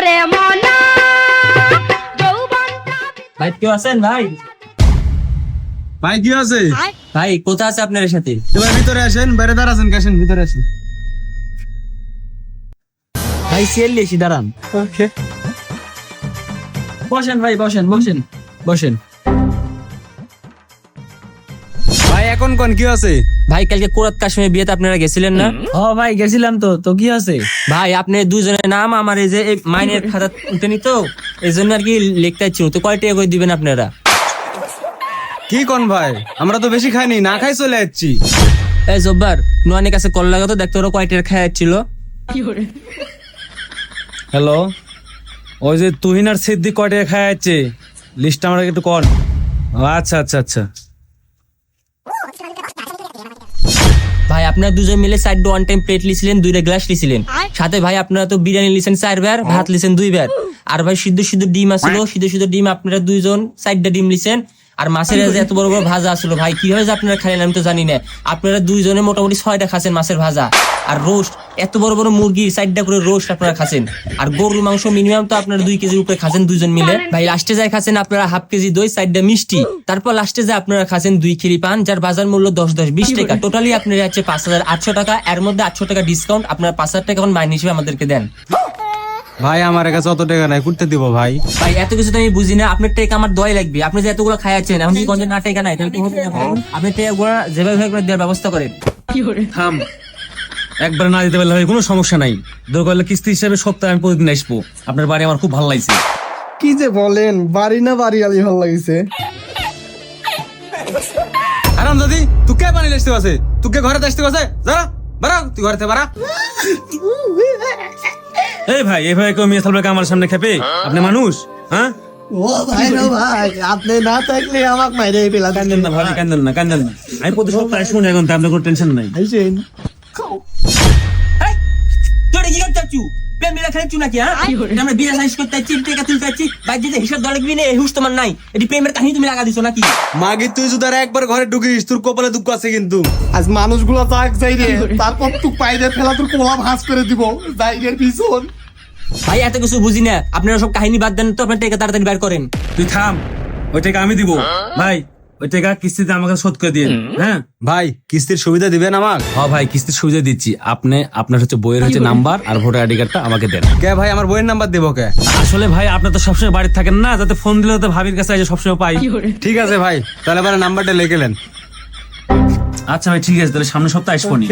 করে মনা। ভাই কেউ আছেন ভাই? ভাই কি আছে? ভাই। কোথা আছে আপনার সাথে? তোমার ভিতরে আসেন বাইরে দাঁড়াছেন কাশেন ভিতরে আসেন। ভাই সেল এসি দাঁড়ান। ওকে বসেন ভাই বসেন বসেন বসেন। এখন কোন কি আছে? ভাই কালকে কোরাত কাশ্মীর বিয়েতে আপনারা গেছিলেন না? ও ভাই গেছিলাম তো। তো কি আছে? ভাই আপনি দুজনের নাম আমার এই যে এই মাইনের খাতা উঠেনি তো এই জন্য আর কি লিখতে চাচ্ছি তো কয় টাকা করে দিবেন আপনারা? কি কোন ভাই? আমরা তো বেশি খাইনি না খাই চলে যাচ্ছি। এই জব্বার নোয়ানের কাছে কল লাগাতো দেখতে ওরা কয় টাকা খাওয়া যাচ্ছিল। হ্যালো ওই যে তুহিন আর সিদ্দিক কয়টা খাওয়া যাচ্ছে। লিস্ট আমরা একটু কর ও, আচ্ছা আচ্ছা আচ্ছা ভাই আপনারা দুজন মিলে সাইড ওয়ান টাইম প্লেট লিছিলেন দুইটা গ্লাস লিছিলেন। সাথে ভাই আপনারা তো বিরিয়ানি লিছেন চার বার ভাত লিছেন দুই বার। আর ভাই সিদ্ধ সিদ্ধ ডিম আসলো সিদ্ধ সিদ্ধ ডিম আপনারা দুইজন সাইডটা ডিম লিছেন। আর মাছের এত বড় বড় ভাজা আসলো ভাই কীভাবে যে আপনারা খাইলেন আমি তো জানি না। আপনারা দুইজনে মোটামুটি ছয়টা খাচ্ছেন মাছের ভাজা। আর রোস্ট, এত বড় বড় মুরগি সাইডটা করে রোস্ট আপনারা খাচ্ছেন। আর গরুর মাংস মিনিমাম তো আপনারা দুই কেজির উপরে খাচ্ছেন দুইজন মিলে। ভাই লাস্টে যায় খাচ্ছেন আপনারা হাফ কেজি দই সাইডটা মিষ্টি। তারপর লাস্টে যায় আপনারা খাচ্ছেন দুই খিরি পান, যার বাজার মূল্য দশ দশ বিশ টাকা। টোটালি আপনার যাচ্ছে পাঁচ হাজার আটশো টাকা, এর মধ্যে আটশো টাকা ডিসকাউন্ট আপনার পাঁচ হাজার টাকা এখন মাইন হিসেবে আমাদেরকে দেন। ভাই আমার কাছে অত টাকা নাই করতে দিব ভাই ভাই এত কিছু তো আমি বুঝি না আপনার টেকা আমার দয় লাগবে আপনি যে এতগুলো খাইয়াছেন এখন যদি কোনদিন না টেকা নাই তাহলে কি হবে না? আপনি টেকা গুলো যেভাবে করে দেওয়ার ব্যবস্থা করেন থাম একবার না দিতে পারলে ভাই কোনো সমস্যা নাই দরকার হলে কিস্তি হিসাবে সপ্তাহে আমি প্রতিদিন আসব আপনার বাড়ি আমার খুব ভালো লাগছে কি যে বলেন বাড়ি না বাড়ি আলি ভালো লাগিছে আরাম দাদি তুই কে পানি আসতে আছে তুই কে ঘরে আসতে আছে যা বাড়া তুই ঘরে বাড়া এই ভাই এইভাবে কেউ মেয়ে থাকবে আমার সামনে খেপে? আপনি মানুষ হ্যাঁ? ও ভাই না ভাই আপনি না থাকলে আমাকে মাইরে পেলা কান্দেন না ভাই কান্দেন না কান্দেন না। আমি প্রতি সপ্তাহে শুনে এখন তো আপনার কোনো টেনশন নাই। কি করতে চাচ্ছু? প্রেম মিলা খেলেছু নাকি হ্যাঁ? আমরা বিয়ে সাইজ করতে চাচ্ছি টেকা তুলতে চাচ্ছি বাইরে হিসাব দলে গিয়ে এই হুশ তোমার নাই। এটি প্রেমের কাহিনী তুমি লাগা দিছো নাকি? মাগি তুই যদি আর একবার ঘরে ঢুকিস তোর কপালে দুঃখ আছে কিন্তু। আজ মানুষগুলো তাক যাই রে তারপর তুই পাইরে ফেলা তোর কোলা ভাঁজ করে দিব পিছন। ভাই এত কিছু বুঝি না। আপনারা সব কাহিনী বাদ দেন তো আপনার টেকা তাড়াতাড়ি বের করেন। তুই থাম ওই টাকা আমি দিব। ভাই ওই টাকা কিস্তিতে আমাকে শোধ করে দিন হ্যাঁ? ভাই কিস্তির সুবিধা দিবেন আমার হ্যাঁ ভাই কিস্তির সুবিধা দিচ্ছি। আপনি আপনার হচ্ছে বইয়ের হচ্ছে নাম্বার আর ভোটার আইডি কার্ডটা আমাকে দেন। কে ভাই আমার বইয়ের নাম্বার দেবো কে? আসলে ভাই আপনি তো সবসময় বাড়িতে থাকেন না যাতে ফোন দিলে তো ভাবির কাছে এসে সবসময় পাই। ঠিক আছে ভাই তাহলে আপনার নাম্বারটা লিখে নেন। আচ্ছা ভাই ঠিক আছে তাহলে সামনের সপ্তাহে আসব নি।